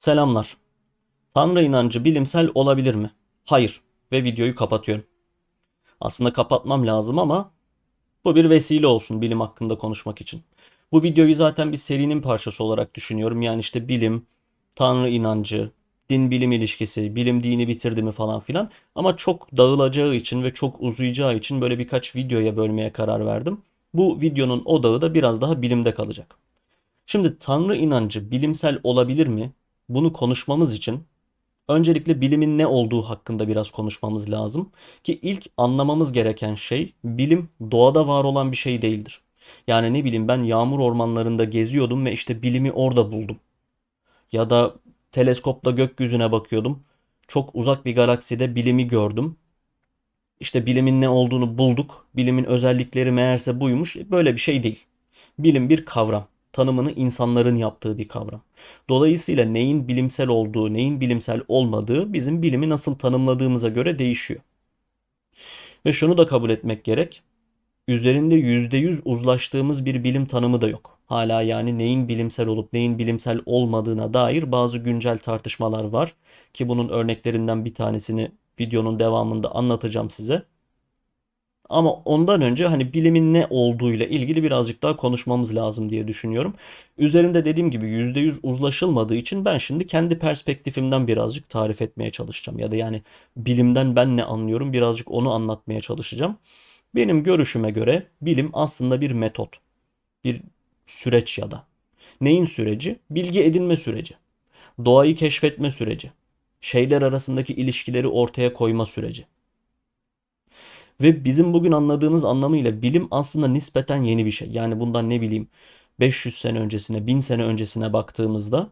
Selamlar. Tanrı inancı bilimsel olabilir mi? Hayır ve videoyu kapatıyorum. Aslında kapatmam lazım ama bu bir vesile olsun bilim hakkında konuşmak için. Bu videoyu zaten bir serinin parçası olarak düşünüyorum. Yani işte bilim, Tanrı inancı, din bilim ilişkisi, bilim dini bitirdi mi falan filan. Ama çok dağılacağı için ve çok uzayacağı için böyle birkaç videoya bölmeye karar verdim. Bu videonun odağı da biraz daha bilimde kalacak. Şimdi Tanrı inancı bilimsel olabilir mi? Bunu konuşmamız için öncelikle bilimin ne olduğu hakkında biraz konuşmamız lazım. Ki ilk anlamamız gereken şey bilim doğada var olan bir şey değildir. Yani ne bileyim ben yağmur ormanlarında geziyordum ve işte bilimi orada buldum. Ya da teleskopla gökyüzüne bakıyordum. Çok uzak bir galakside bilimi gördüm. İşte bilimin ne olduğunu bulduk. Bilimin özellikleri meğerse buymuş. Böyle bir şey değil. Bilim bir kavram. Tanımını insanların yaptığı bir kavram. Dolayısıyla neyin bilimsel olduğu, neyin bilimsel olmadığı bizim bilimi nasıl tanımladığımıza göre değişiyor. Ve şunu da kabul etmek gerek. Üzerinde %100 uzlaştığımız bir bilim tanımı da yok. Hala yani neyin bilimsel olup neyin bilimsel olmadığına dair bazı güncel tartışmalar var ki bunun örneklerinden bir tanesini videonun devamında anlatacağım size. Ama ondan önce hani bilimin ne olduğuyla ilgili birazcık daha konuşmamız lazım diye düşünüyorum. Üzerinde dediğim gibi %100 uzlaşılmadığı için ben şimdi kendi perspektifimden birazcık tarif etmeye çalışacağım. Ya da yani bilimden ben ne anlıyorum birazcık onu anlatmaya çalışacağım. Benim görüşüme göre bilim aslında bir metot, bir süreç ya da. Neyin süreci? Bilgi edinme süreci. Doğayı keşfetme süreci. Şeyler arasındaki ilişkileri ortaya koyma süreci. Ve bizim bugün anladığımız anlamıyla bilim aslında nispeten yeni bir şey. Yani bundan ne bileyim 500 sene öncesine, 1000 sene öncesine baktığımızda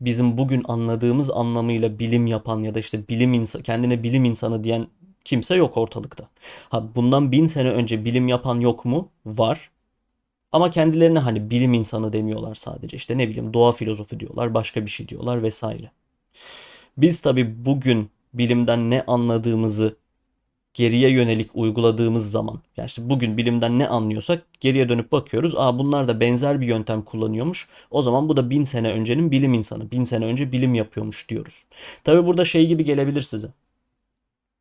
bizim bugün anladığımız anlamıyla bilim yapan ya da işte bilim insan, kendine bilim insanı diyen kimse yok ortalıkta. Ha bundan 1000 sene önce bilim yapan yok mu? Var. Ama kendilerine hani bilim insanı demiyorlar sadece. İşte ne bileyim doğa filozofu diyorlar, başka bir şey diyorlar vesaire. Biz tabii bugün bilimden ne anladığımızı geriye yönelik uyguladığımız zaman yani işte bugün bilimden ne anlıyorsak geriye dönüp bakıyoruz. Aa bunlar da benzer bir yöntem kullanıyormuş. O zaman bu da bin sene öncenin bilim insanı. Bin sene önce bilim yapıyormuş diyoruz. Tabi burada şey gibi gelebilir size.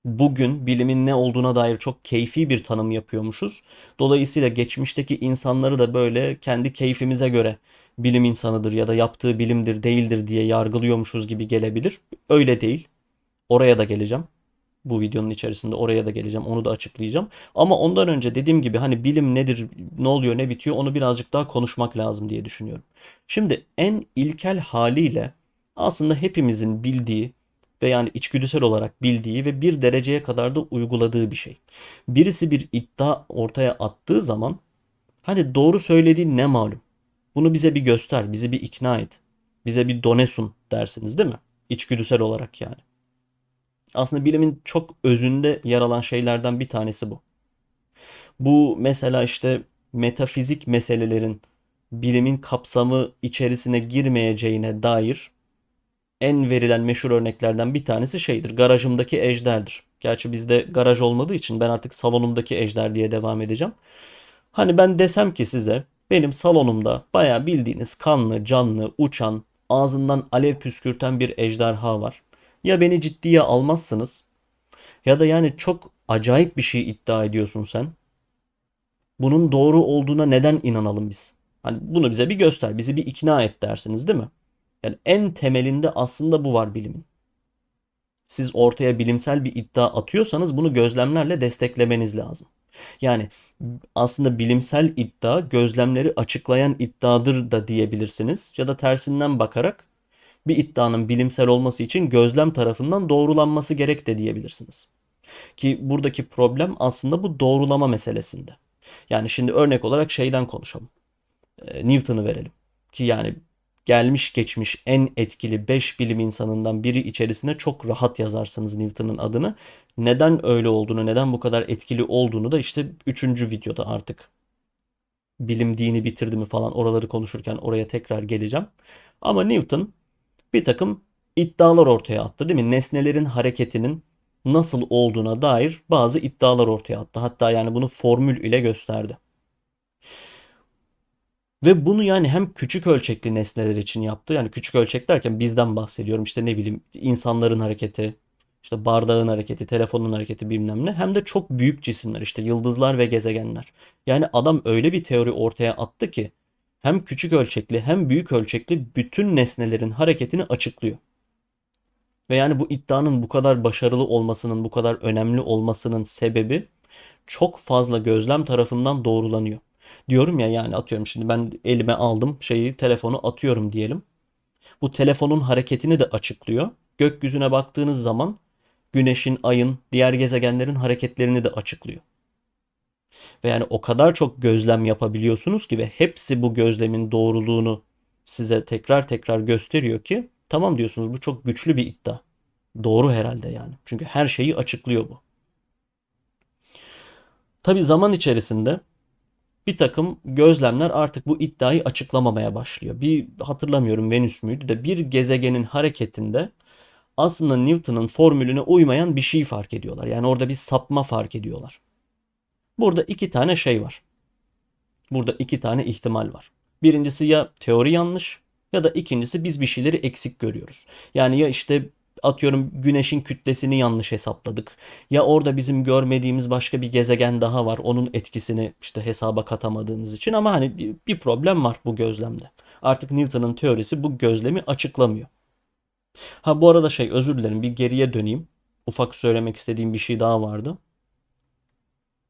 Bugün bilimin ne olduğuna dair çok keyfi bir tanım yapıyormuşuz. Dolayısıyla geçmişteki insanları da böyle kendi keyfimize göre bilim insanıdır ya da yaptığı bilimdir değildir diye yargılıyormuşuz gibi gelebilir. Öyle değil. Oraya da geleceğim bu videonun içerisinde oraya da geleceğim. Onu da açıklayacağım. Ama ondan önce dediğim gibi hani bilim nedir, ne oluyor, ne bitiyor onu birazcık daha konuşmak lazım diye düşünüyorum. Şimdi en ilkel haliyle aslında hepimizin bildiği ve yani içgüdüsel olarak bildiği ve bir dereceye kadar da uyguladığı bir şey. Birisi bir iddia ortaya attığı zaman hani doğru söylediğin ne malum? Bunu bize bir göster, bizi bir ikna et. Bize bir done sun dersiniz değil mi? İçgüdüsel olarak yani. Aslında bilimin çok özünde yer alan şeylerden bir tanesi bu. Bu mesela işte metafizik meselelerin bilimin kapsamı içerisine girmeyeceğine dair en verilen meşhur örneklerden bir tanesi şeydir. Garajımdaki ejderdir. Gerçi bizde garaj olmadığı için ben artık salonumdaki ejder diye devam edeceğim. Hani ben desem ki size benim salonumda baya bildiğiniz kanlı, canlı, uçan, ağzından alev püskürten bir ejderha var. Ya beni ciddiye almazsınız ya da yani çok acayip bir şey iddia ediyorsun sen. Bunun doğru olduğuna neden inanalım biz? Hani bunu bize bir göster, bizi bir ikna et dersiniz değil mi? Yani en temelinde aslında bu var bilimin. Siz ortaya bilimsel bir iddia atıyorsanız bunu gözlemlerle desteklemeniz lazım. Yani aslında bilimsel iddia gözlemleri açıklayan iddiadır da diyebilirsiniz ya da tersinden bakarak bir iddianın bilimsel olması için gözlem tarafından doğrulanması gerek de diyebilirsiniz. Ki buradaki problem aslında bu doğrulama meselesinde. Yani şimdi örnek olarak şeyden konuşalım. E, Newton'u verelim. Ki yani gelmiş geçmiş en etkili 5 bilim insanından biri içerisine çok rahat yazarsınız Newton'un adını. Neden öyle olduğunu, neden bu kadar etkili olduğunu da işte 3. videoda artık bilim dini bitirdi mi falan oraları konuşurken oraya tekrar geleceğim. Ama Newton bir takım iddialar ortaya attı değil mi? Nesnelerin hareketinin nasıl olduğuna dair bazı iddialar ortaya attı. Hatta yani bunu formül ile gösterdi. Ve bunu yani hem küçük ölçekli nesneler için yaptı. Yani küçük ölçek derken bizden bahsediyorum. İşte ne bileyim insanların hareketi, işte bardağın hareketi, telefonun hareketi bilmem ne. Hem de çok büyük cisimler işte yıldızlar ve gezegenler. Yani adam öyle bir teori ortaya attı ki hem küçük ölçekli hem büyük ölçekli bütün nesnelerin hareketini açıklıyor. Ve yani bu iddianın bu kadar başarılı olmasının, bu kadar önemli olmasının sebebi çok fazla gözlem tarafından doğrulanıyor. Diyorum ya yani atıyorum şimdi ben elime aldım şeyi telefonu atıyorum diyelim. Bu telefonun hareketini de açıklıyor. Gökyüzüne baktığınız zaman güneşin, ayın, diğer gezegenlerin hareketlerini de açıklıyor. Ve yani o kadar çok gözlem yapabiliyorsunuz ki ve hepsi bu gözlemin doğruluğunu size tekrar tekrar gösteriyor ki tamam diyorsunuz bu çok güçlü bir iddia. Doğru herhalde yani. Çünkü her şeyi açıklıyor bu. Tabi zaman içerisinde bir takım gözlemler artık bu iddiayı açıklamamaya başlıyor. Bir hatırlamıyorum Venüs müydü de bir gezegenin hareketinde aslında Newton'un formülüne uymayan bir şey fark ediyorlar. Yani orada bir sapma fark ediyorlar. Burada iki tane şey var. Burada iki tane ihtimal var. Birincisi ya teori yanlış ya da ikincisi biz bir şeyleri eksik görüyoruz. Yani ya işte atıyorum güneşin kütlesini yanlış hesapladık. Ya orada bizim görmediğimiz başka bir gezegen daha var. Onun etkisini işte hesaba katamadığımız için ama hani bir, problem var bu gözlemde. Artık Newton'un teorisi bu gözlemi açıklamıyor. Ha bu arada şey özür dilerim bir geriye döneyim. Ufak söylemek istediğim bir şey daha vardı.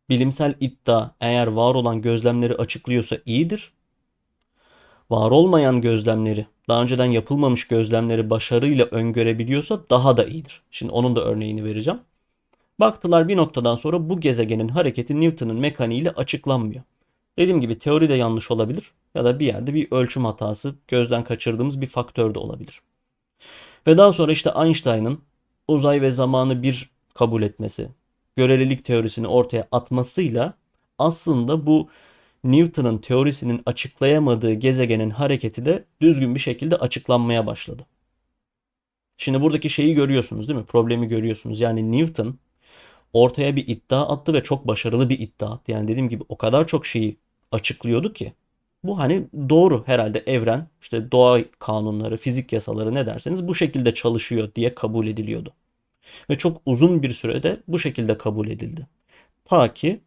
Bilimsel iddia eğer var olan gözlemleri açıklıyorsa iyidir. Var olmayan gözlemleri, daha önceden yapılmamış gözlemleri başarıyla öngörebiliyorsa daha da iyidir. Şimdi onun da örneğini vereceğim. Baktılar bir noktadan sonra bu gezegenin hareketi Newton'un mekaniğiyle açıklanmıyor. Dediğim gibi teori de yanlış olabilir ya da bir yerde bir ölçüm hatası, gözden kaçırdığımız bir faktör de olabilir. Ve daha sonra işte Einstein'ın uzay ve zamanı bir kabul etmesi, görelilik teorisini ortaya atmasıyla aslında bu Newton'un teorisinin açıklayamadığı gezegenin hareketi de düzgün bir şekilde açıklanmaya başladı. Şimdi buradaki şeyi görüyorsunuz değil mi? Problemi görüyorsunuz. Yani Newton ortaya bir iddia attı ve çok başarılı bir iddia attı. Yani dediğim gibi o kadar çok şeyi açıklıyordu ki bu hani doğru herhalde evren işte doğa kanunları, fizik yasaları ne derseniz bu şekilde çalışıyor diye kabul ediliyordu. Ve çok uzun bir sürede bu şekilde kabul edildi. Ta ki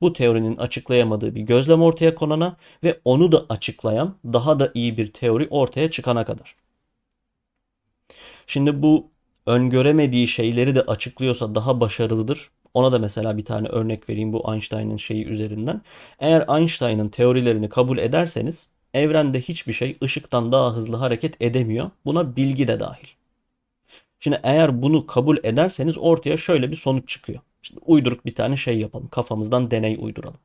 bu teorinin açıklayamadığı bir gözlem ortaya konana ve onu da açıklayan daha da iyi bir teori ortaya çıkana kadar. Şimdi bu öngöremediği şeyleri de açıklıyorsa daha başarılıdır. Ona da mesela bir tane örnek vereyim bu Einstein'ın şeyi üzerinden. Eğer Einstein'ın teorilerini kabul ederseniz evrende hiçbir şey ışıktan daha hızlı hareket edemiyor. Buna bilgi de dahil. Şimdi eğer bunu kabul ederseniz ortaya şöyle bir sonuç çıkıyor. Şimdi uyduruk bir tane şey yapalım. Kafamızdan deney uyduralım.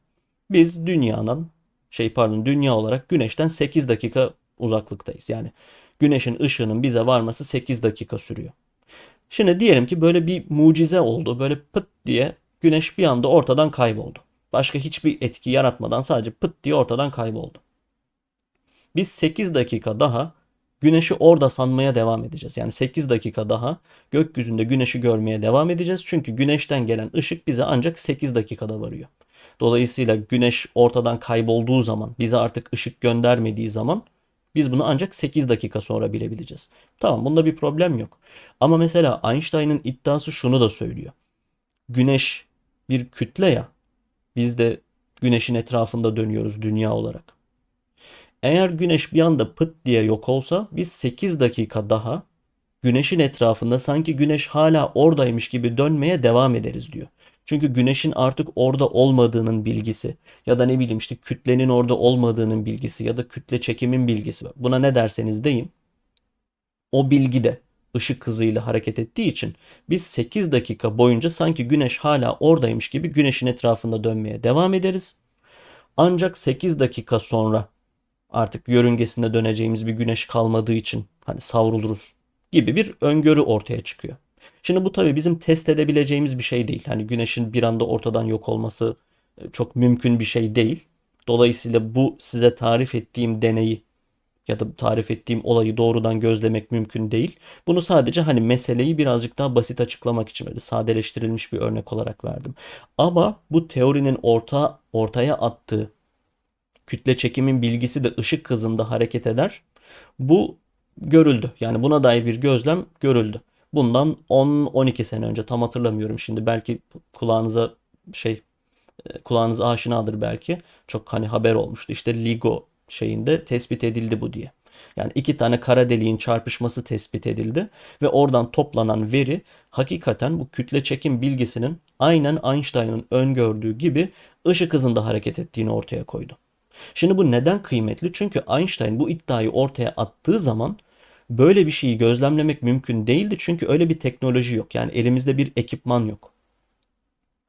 Biz dünyanın şey pardon dünya olarak güneşten 8 dakika uzaklıktayız. Yani güneşin ışığının bize varması 8 dakika sürüyor. Şimdi diyelim ki böyle bir mucize oldu. Böyle pıt diye güneş bir anda ortadan kayboldu. Başka hiçbir etki yaratmadan sadece pıt diye ortadan kayboldu. Biz 8 dakika daha güneşi orada sanmaya devam edeceğiz. Yani 8 dakika daha gökyüzünde güneşi görmeye devam edeceğiz. Çünkü güneşten gelen ışık bize ancak 8 dakikada varıyor. Dolayısıyla güneş ortadan kaybolduğu zaman, bize artık ışık göndermediği zaman biz bunu ancak 8 dakika sonra bilebileceğiz. Tamam bunda bir problem yok. Ama mesela Einstein'ın iddiası şunu da söylüyor. Güneş bir kütle ya. Biz de güneşin etrafında dönüyoruz dünya olarak. Eğer güneş bir anda pıt diye yok olsa biz 8 dakika daha güneşin etrafında sanki güneş hala oradaymış gibi dönmeye devam ederiz diyor. Çünkü güneşin artık orada olmadığının bilgisi ya da ne bileyim işte kütlenin orada olmadığının bilgisi ya da kütle çekimin bilgisi var. Buna ne derseniz deyin. O bilgi de ışık hızıyla hareket ettiği için biz 8 dakika boyunca sanki güneş hala oradaymış gibi güneşin etrafında dönmeye devam ederiz. Ancak 8 dakika sonra artık yörüngesinde döneceğimiz bir güneş kalmadığı için hani savruluruz gibi bir öngörü ortaya çıkıyor. Şimdi bu tabii bizim test edebileceğimiz bir şey değil. Hani güneşin bir anda ortadan yok olması e, çok mümkün bir şey değil. Dolayısıyla bu size tarif ettiğim deneyi ya da tarif ettiğim olayı doğrudan gözlemek mümkün değil. Bunu sadece hani meseleyi birazcık daha basit açıklamak için böyle sadeleştirilmiş bir örnek olarak verdim. Ama bu teorinin orta ortaya attığı kütle çekimin bilgisi de ışık hızında hareket eder. Bu görüldü. Yani buna dair bir gözlem görüldü. Bundan 10-12 sene önce tam hatırlamıyorum şimdi. Belki kulağınıza şey e, kulağınız aşinadır belki. Çok hani haber olmuştu. İşte LIGO şeyinde tespit edildi bu diye. Yani iki tane kara deliğin çarpışması tespit edildi ve oradan toplanan veri hakikaten bu kütle çekim bilgisinin aynen Einstein'ın öngördüğü gibi ışık hızında hareket ettiğini ortaya koydu. Şimdi bu neden kıymetli? Çünkü Einstein bu iddiayı ortaya attığı zaman böyle bir şeyi gözlemlemek mümkün değildi. Çünkü öyle bir teknoloji yok. Yani elimizde bir ekipman yok.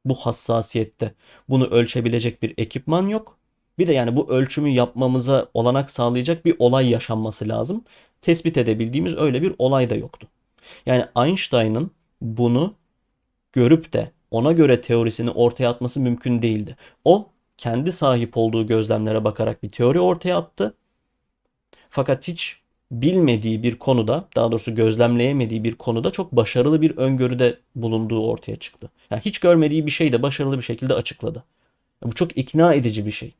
Bu hassasiyette bunu ölçebilecek bir ekipman yok. Bir de yani bu ölçümü yapmamıza olanak sağlayacak bir olay yaşanması lazım. Tespit edebildiğimiz öyle bir olay da yoktu. Yani Einstein'ın bunu görüp de ona göre teorisini ortaya atması mümkün değildi. O kendi sahip olduğu gözlemlere bakarak bir teori ortaya attı. Fakat hiç bilmediği bir konuda, daha doğrusu gözlemleyemediği bir konuda çok başarılı bir öngörüde bulunduğu ortaya çıktı. Yani hiç görmediği bir şeyi de başarılı bir şekilde açıkladı. Bu çok ikna edici bir şey.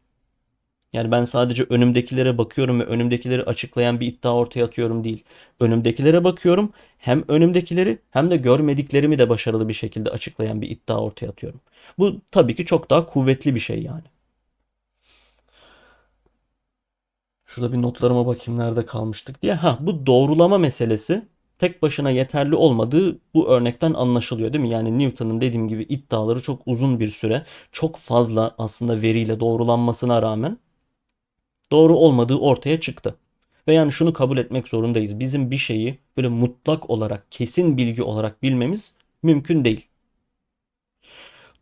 Yani ben sadece önümdekilere bakıyorum ve önümdekileri açıklayan bir iddia ortaya atıyorum değil. Önümdekilere bakıyorum, hem önümdekileri hem de görmediklerimi de başarılı bir şekilde açıklayan bir iddia ortaya atıyorum. Bu tabii ki çok daha kuvvetli bir şey yani. Şurada bir notlarıma bakayım nerede kalmıştık diye. Ha bu doğrulama meselesi tek başına yeterli olmadığı bu örnekten anlaşılıyor değil mi? Yani Newton'un dediğim gibi iddiaları çok uzun bir süre, çok fazla aslında veriyle doğrulanmasına rağmen doğru olmadığı ortaya çıktı. Ve yani şunu kabul etmek zorundayız. Bizim bir şeyi böyle mutlak olarak, kesin bilgi olarak bilmemiz mümkün değil.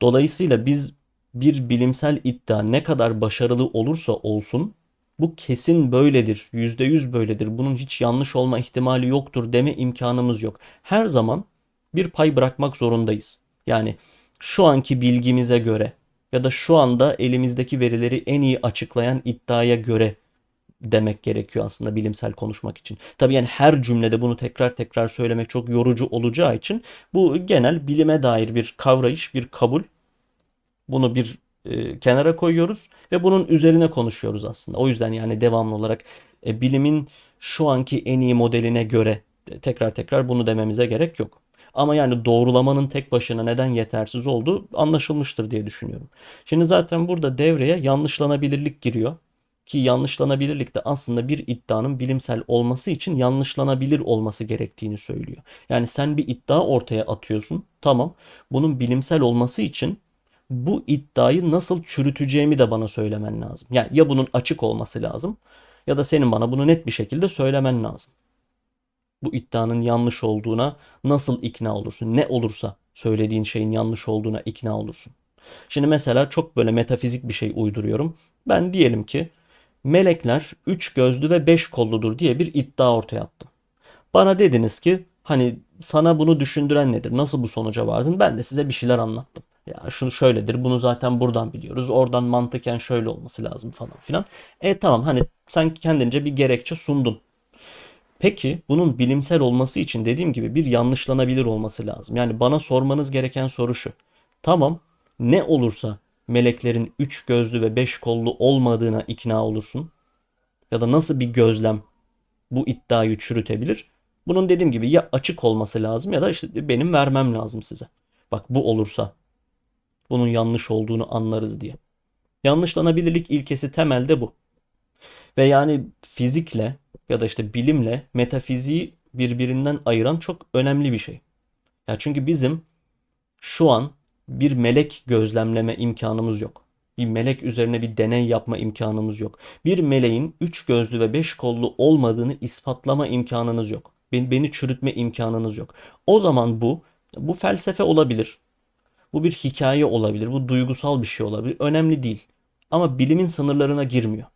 Dolayısıyla biz bir bilimsel iddia ne kadar başarılı olursa olsun bu kesin böyledir, yüzde yüz böyledir, bunun hiç yanlış olma ihtimali yoktur deme imkanımız yok. Her zaman bir pay bırakmak zorundayız. Yani şu anki bilgimize göre ya da şu anda elimizdeki verileri en iyi açıklayan iddiaya göre demek gerekiyor aslında bilimsel konuşmak için. Tabii yani her cümlede bunu tekrar tekrar söylemek çok yorucu olacağı için bu genel bilime dair bir kavrayış, bir kabul. Bunu bir e, kenara koyuyoruz ve bunun üzerine konuşuyoruz aslında. O yüzden yani devamlı olarak e, bilimin şu anki en iyi modeline göre tekrar tekrar bunu dememize gerek yok. Ama yani doğrulamanın tek başına neden yetersiz olduğu anlaşılmıştır diye düşünüyorum. Şimdi zaten burada devreye yanlışlanabilirlik giriyor. Ki yanlışlanabilirlik de aslında bir iddianın bilimsel olması için yanlışlanabilir olması gerektiğini söylüyor. Yani sen bir iddia ortaya atıyorsun. Tamam. Bunun bilimsel olması için bu iddiayı nasıl çürüteceğimi de bana söylemen lazım. Yani ya bunun açık olması lazım ya da senin bana bunu net bir şekilde söylemen lazım. Bu iddianın yanlış olduğuna nasıl ikna olursun? Ne olursa söylediğin şeyin yanlış olduğuna ikna olursun. Şimdi mesela çok böyle metafizik bir şey uyduruyorum. Ben diyelim ki melekler üç gözlü ve beş kolludur diye bir iddia ortaya attım. Bana dediniz ki hani sana bunu düşündüren nedir? Nasıl bu sonuca vardın? Ben de size bir şeyler anlattım. Ya şunu şöyledir, bunu zaten buradan biliyoruz. Oradan mantıken şöyle olması lazım falan filan. E tamam hani sen kendince bir gerekçe sundun. Peki bunun bilimsel olması için dediğim gibi bir yanlışlanabilir olması lazım. Yani bana sormanız gereken soru şu. Tamam ne olursa meleklerin üç gözlü ve beş kollu olmadığına ikna olursun. Ya da nasıl bir gözlem bu iddiayı çürütebilir? Bunun dediğim gibi ya açık olması lazım ya da işte benim vermem lazım size. Bak bu olursa bunun yanlış olduğunu anlarız diye. Yanlışlanabilirlik ilkesi temelde bu. Ve yani fizikle ya da işte bilimle metafiziği birbirinden ayıran çok önemli bir şey. Ya çünkü bizim şu an bir melek gözlemleme imkanımız yok. Bir melek üzerine bir deney yapma imkanımız yok. Bir meleğin üç gözlü ve beş kollu olmadığını ispatlama imkanınız yok. Beni, beni çürütme imkanınız yok. O zaman bu bu felsefe olabilir. Bu bir hikaye olabilir. Bu duygusal bir şey olabilir. Önemli değil. Ama bilimin sınırlarına girmiyor.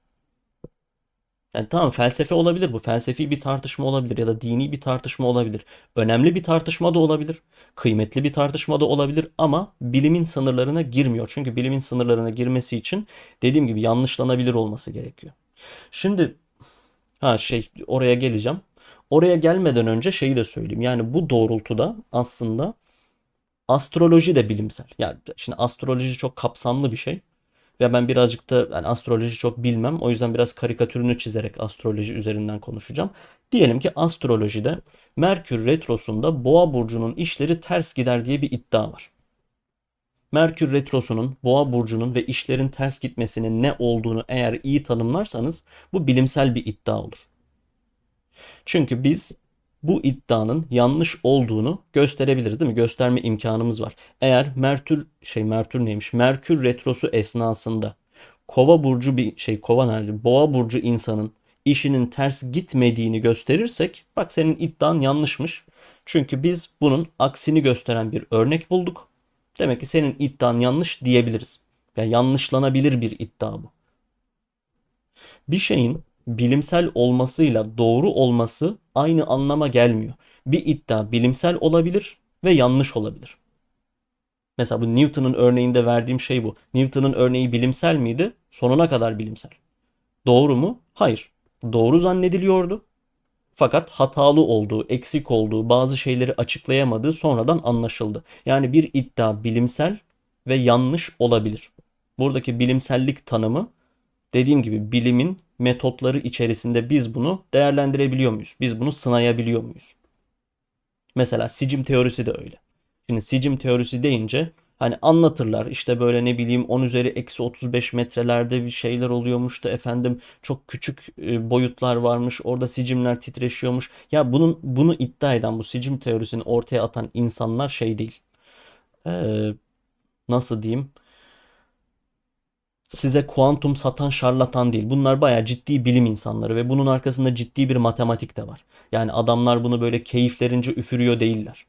Yani tamam felsefe olabilir bu. Felsefi bir tartışma olabilir ya da dini bir tartışma olabilir. Önemli bir tartışma da olabilir. Kıymetli bir tartışma da olabilir ama bilimin sınırlarına girmiyor. Çünkü bilimin sınırlarına girmesi için dediğim gibi yanlışlanabilir olması gerekiyor. Şimdi ha şey oraya geleceğim. Oraya gelmeden önce şeyi de söyleyeyim. Yani bu doğrultuda aslında astroloji de bilimsel. Yani şimdi astroloji çok kapsamlı bir şey. Ve ben birazcık da yani astroloji çok bilmem. O yüzden biraz karikatürünü çizerek astroloji üzerinden konuşacağım. Diyelim ki astrolojide Merkür Retrosu'nda Boğa burcunun işleri ters gider diye bir iddia var. Merkür Retrosu'nun, Boğa burcunun ve işlerin ters gitmesinin ne olduğunu eğer iyi tanımlarsanız bu bilimsel bir iddia olur. Çünkü biz bu iddianın yanlış olduğunu gösterebiliriz değil mi? Gösterme imkanımız var. Eğer Merkür şey Merkür neymiş? Merkür retrosu esnasında Kova burcu bir şey Kova nerede? Boğa burcu insanın işinin ters gitmediğini gösterirsek bak senin iddian yanlışmış. Çünkü biz bunun aksini gösteren bir örnek bulduk. Demek ki senin iddian yanlış diyebiliriz. Yani yanlışlanabilir bir iddia bu. Bir şeyin bilimsel olmasıyla doğru olması aynı anlama gelmiyor. Bir iddia bilimsel olabilir ve yanlış olabilir. Mesela bu Newton'un örneğinde verdiğim şey bu. Newton'un örneği bilimsel miydi? Sonuna kadar bilimsel. Doğru mu? Hayır. Doğru zannediliyordu. Fakat hatalı olduğu, eksik olduğu, bazı şeyleri açıklayamadığı sonradan anlaşıldı. Yani bir iddia bilimsel ve yanlış olabilir. Buradaki bilimsellik tanımı dediğim gibi bilimin metotları içerisinde biz bunu değerlendirebiliyor muyuz? Biz bunu sınayabiliyor muyuz? Mesela sicim teorisi de öyle. Şimdi sicim teorisi deyince hani anlatırlar işte böyle ne bileyim 10 üzeri eksi 35 metrelerde bir şeyler oluyormuş da efendim çok küçük e, boyutlar varmış orada sicimler titreşiyormuş. Ya bunun bunu iddia eden bu sicim teorisini ortaya atan insanlar şey değil. Ee, nasıl diyeyim? Size kuantum satan şarlatan değil. Bunlar bayağı ciddi bilim insanları ve bunun arkasında ciddi bir matematik de var. Yani adamlar bunu böyle keyiflerince üfürüyor değiller.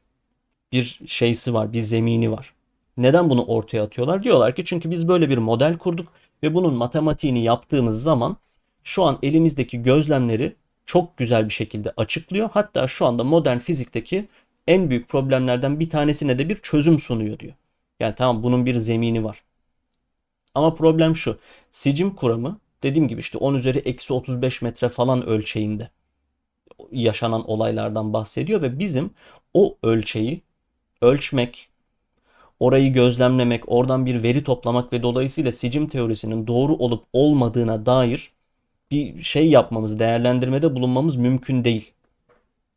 Bir şeysi var, bir zemini var. Neden bunu ortaya atıyorlar? Diyorlar ki çünkü biz böyle bir model kurduk ve bunun matematiğini yaptığımız zaman şu an elimizdeki gözlemleri çok güzel bir şekilde açıklıyor. Hatta şu anda modern fizikteki en büyük problemlerden bir tanesine de bir çözüm sunuyor diyor. Yani tamam bunun bir zemini var. Ama problem şu. Sicim kuramı dediğim gibi işte 10 üzeri eksi 35 metre falan ölçeğinde yaşanan olaylardan bahsediyor ve bizim o ölçeği ölçmek, orayı gözlemlemek, oradan bir veri toplamak ve dolayısıyla sicim teorisinin doğru olup olmadığına dair bir şey yapmamız, değerlendirmede bulunmamız mümkün değil.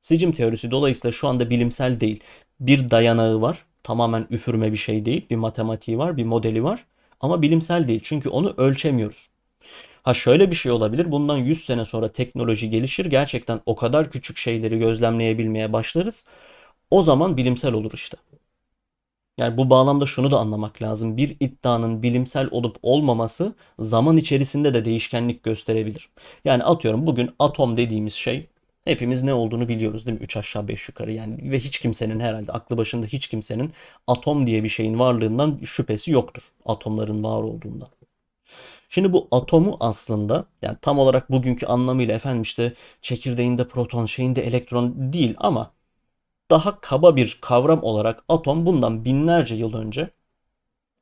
Sicim teorisi dolayısıyla şu anda bilimsel değil. Bir dayanağı var. Tamamen üfürme bir şey değil. Bir matematiği var, bir modeli var. Ama bilimsel değil. Çünkü onu ölçemiyoruz. Ha şöyle bir şey olabilir. Bundan 100 sene sonra teknoloji gelişir. Gerçekten o kadar küçük şeyleri gözlemleyebilmeye başlarız. O zaman bilimsel olur işte. Yani bu bağlamda şunu da anlamak lazım. Bir iddianın bilimsel olup olmaması zaman içerisinde de değişkenlik gösterebilir. Yani atıyorum bugün atom dediğimiz şey hepimiz ne olduğunu biliyoruz değil mi? 3 aşağı 5 yukarı yani ve hiç kimsenin herhalde aklı başında hiç kimsenin atom diye bir şeyin varlığından şüphesi yoktur. Atomların var olduğundan. Şimdi bu atomu aslında yani tam olarak bugünkü anlamıyla efendim işte çekirdeğinde proton şeyinde elektron değil ama daha kaba bir kavram olarak atom bundan binlerce yıl önce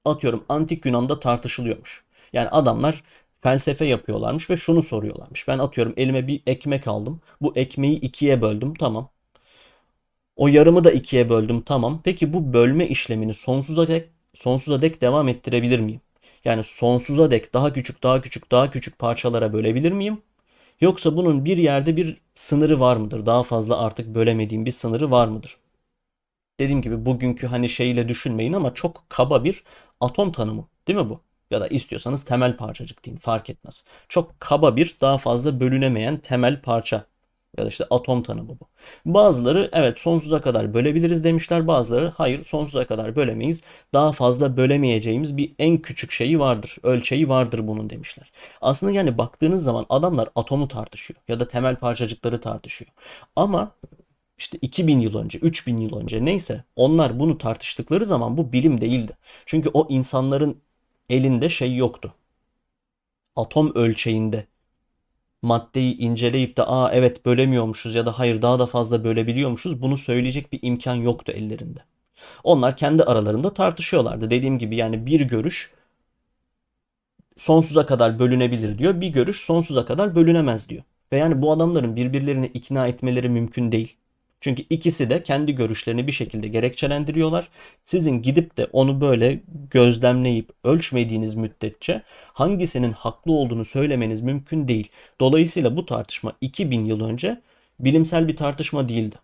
atıyorum antik Yunan'da tartışılıyormuş. Yani adamlar felsefe yapıyorlarmış ve şunu soruyorlarmış. Ben atıyorum elime bir ekmek aldım. Bu ekmeği ikiye böldüm. Tamam. O yarımı da ikiye böldüm. Tamam. Peki bu bölme işlemini sonsuza dek sonsuza dek devam ettirebilir miyim? Yani sonsuza dek daha küçük, daha küçük, daha küçük parçalara bölebilir miyim? Yoksa bunun bir yerde bir sınırı var mıdır? Daha fazla artık bölemediğim bir sınırı var mıdır? Dediğim gibi bugünkü hani şeyle düşünmeyin ama çok kaba bir atom tanımı, değil mi bu? Ya da istiyorsanız temel parçacık deyin fark etmez. Çok kaba bir daha fazla bölünemeyen temel parça ya da işte atom tanımı bu. Bazıları evet sonsuza kadar bölebiliriz demişler. Bazıları hayır sonsuza kadar bölemeyiz. Daha fazla bölemeyeceğimiz bir en küçük şeyi vardır. Ölçeği vardır bunun demişler. Aslında yani baktığınız zaman adamlar atomu tartışıyor ya da temel parçacıkları tartışıyor. Ama işte 2000 yıl önce, 3000 yıl önce neyse onlar bunu tartıştıkları zaman bu bilim değildi. Çünkü o insanların elinde şey yoktu. Atom ölçeğinde maddeyi inceleyip de aa evet bölemiyormuşuz ya da hayır daha da fazla bölebiliyormuşuz bunu söyleyecek bir imkan yoktu ellerinde. Onlar kendi aralarında tartışıyorlardı. Dediğim gibi yani bir görüş sonsuza kadar bölünebilir diyor. Bir görüş sonsuza kadar bölünemez diyor. Ve yani bu adamların birbirlerini ikna etmeleri mümkün değil. Çünkü ikisi de kendi görüşlerini bir şekilde gerekçelendiriyorlar. Sizin gidip de onu böyle gözlemleyip ölçmediğiniz müddetçe hangisinin haklı olduğunu söylemeniz mümkün değil. Dolayısıyla bu tartışma 2000 yıl önce bilimsel bir tartışma değildi.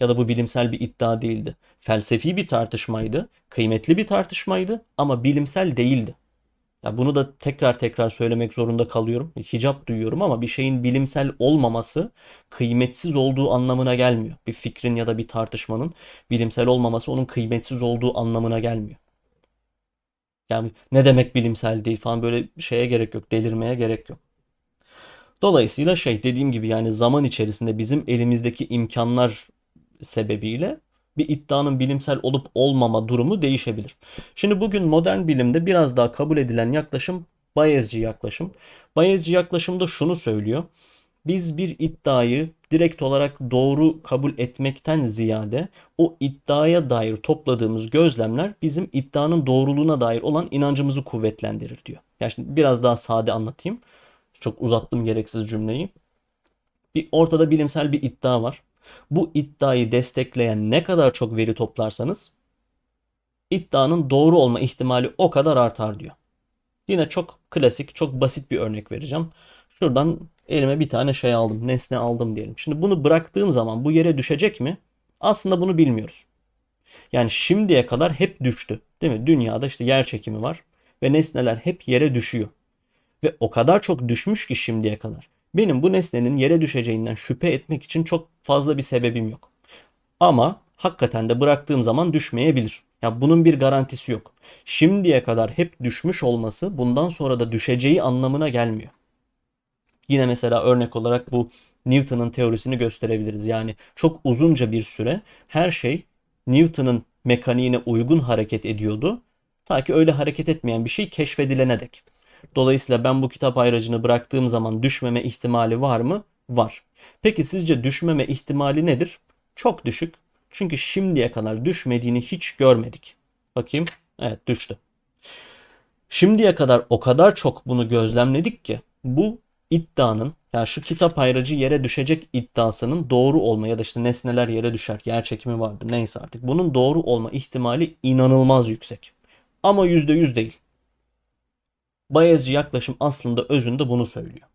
Ya da bu bilimsel bir iddia değildi. Felsefi bir tartışmaydı, kıymetli bir tartışmaydı ama bilimsel değildi. Ya bunu da tekrar tekrar söylemek zorunda kalıyorum. Hicap duyuyorum ama bir şeyin bilimsel olmaması kıymetsiz olduğu anlamına gelmiyor. Bir fikrin ya da bir tartışmanın bilimsel olmaması onun kıymetsiz olduğu anlamına gelmiyor. Yani ne demek bilimsel değil falan böyle şeye gerek yok, delirmeye gerek yok. Dolayısıyla şey dediğim gibi yani zaman içerisinde bizim elimizdeki imkanlar sebebiyle bir iddianın bilimsel olup olmama durumu değişebilir. Şimdi bugün modern bilimde biraz daha kabul edilen yaklaşım Bayezci yaklaşım. Bayezci yaklaşımda şunu söylüyor. Biz bir iddiayı direkt olarak doğru kabul etmekten ziyade o iddiaya dair topladığımız gözlemler bizim iddianın doğruluğuna dair olan inancımızı kuvvetlendirir diyor. Yani şimdi biraz daha sade anlatayım. Çok uzattım gereksiz cümleyi. Bir ortada bilimsel bir iddia var. Bu iddiayı destekleyen ne kadar çok veri toplarsanız iddianın doğru olma ihtimali o kadar artar diyor. Yine çok klasik, çok basit bir örnek vereceğim. Şuradan elime bir tane şey aldım, nesne aldım diyelim. Şimdi bunu bıraktığım zaman bu yere düşecek mi? Aslında bunu bilmiyoruz. Yani şimdiye kadar hep düştü. Değil mi? Dünyada işte yer çekimi var ve nesneler hep yere düşüyor. Ve o kadar çok düşmüş ki şimdiye kadar. Benim bu nesnenin yere düşeceğinden şüphe etmek için çok fazla bir sebebim yok. Ama hakikaten de bıraktığım zaman düşmeyebilir. Ya bunun bir garantisi yok. Şimdiye kadar hep düşmüş olması bundan sonra da düşeceği anlamına gelmiyor. Yine mesela örnek olarak bu Newton'un teorisini gösterebiliriz. Yani çok uzunca bir süre her şey Newton'un mekaniğine uygun hareket ediyordu. Ta ki öyle hareket etmeyen bir şey keşfedilene dek. Dolayısıyla ben bu kitap ayracını bıraktığım zaman düşmeme ihtimali var mı? Var. Peki sizce düşmeme ihtimali nedir? Çok düşük. Çünkü şimdiye kadar düşmediğini hiç görmedik. Bakayım. Evet düştü. Şimdiye kadar o kadar çok bunu gözlemledik ki bu iddianın yani şu kitap ayracı yere düşecek iddiasının doğru olma ya da işte nesneler yere düşer, yer çekimi vardır neyse artık. Bunun doğru olma ihtimali inanılmaz yüksek. Ama %100 değil. Bayezci yaklaşım aslında özünde bunu söylüyor.